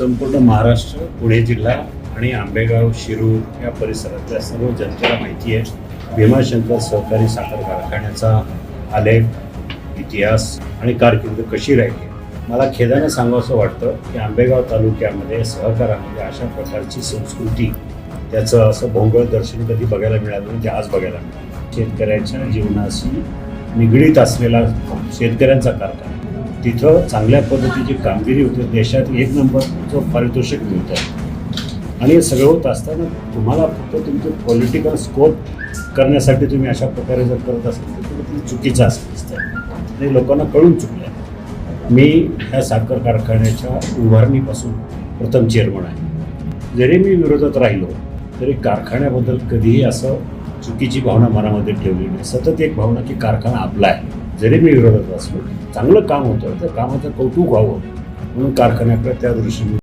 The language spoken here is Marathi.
संपूर्ण महाराष्ट्र पुणे जिल्हा आणि आंबेगाव शिरूर या परिसरातल्या सर्व जनतेला माहिती आहे. भीमाशंकर सहकारी साखर कारखान्याचा आलेख इतिहास आणि कारकिर्द कशी राहिली? मला खेदानं सांगावंसं वाटतं की आंबेगाव तालुक्यामध्ये सहकारामध्ये अशा प्रकारची संस्कृती त्याचं असं भोंगळ दर्शन कधी बघायला मिळालं नाही ते आज बघायला मिळालं. शेतकऱ्याच्या जीवनाशी निगडीत असलेला शेतकऱ्यांचा कारखाना. तिथं चांगल्या पद्धतीची कामगिरी होते. देशात एक नंबरचं पारितोषिक मिळतं. आणि हे सगळं होत असताना तुम्हाला फक्त तुमचं पॉलिटिकल स्कोप करण्यासाठी तुम्ही अशा प्रकारे जर करत असाल तर तुम्ही चुकीचं असं दिसतं ते लोकांना कळून चुकलं आहे मी ह्या साखर कारखान्याच्या उभारणीपासून प्रथम चेअरमन आहे. जरी मी विरोधात राहिलो तरी कारखान्याबद्दल कधीही असं चुकीची भावना मनामध्ये ठेवली नाही. सतत एक भावना की कारखाना आपला आहे. जरी मी विरोधात असलो चांगलं काम होतं. त्या कामाचं कौतुक व्हावं म्हणून कारखान्याकडे त्या दृष्टीने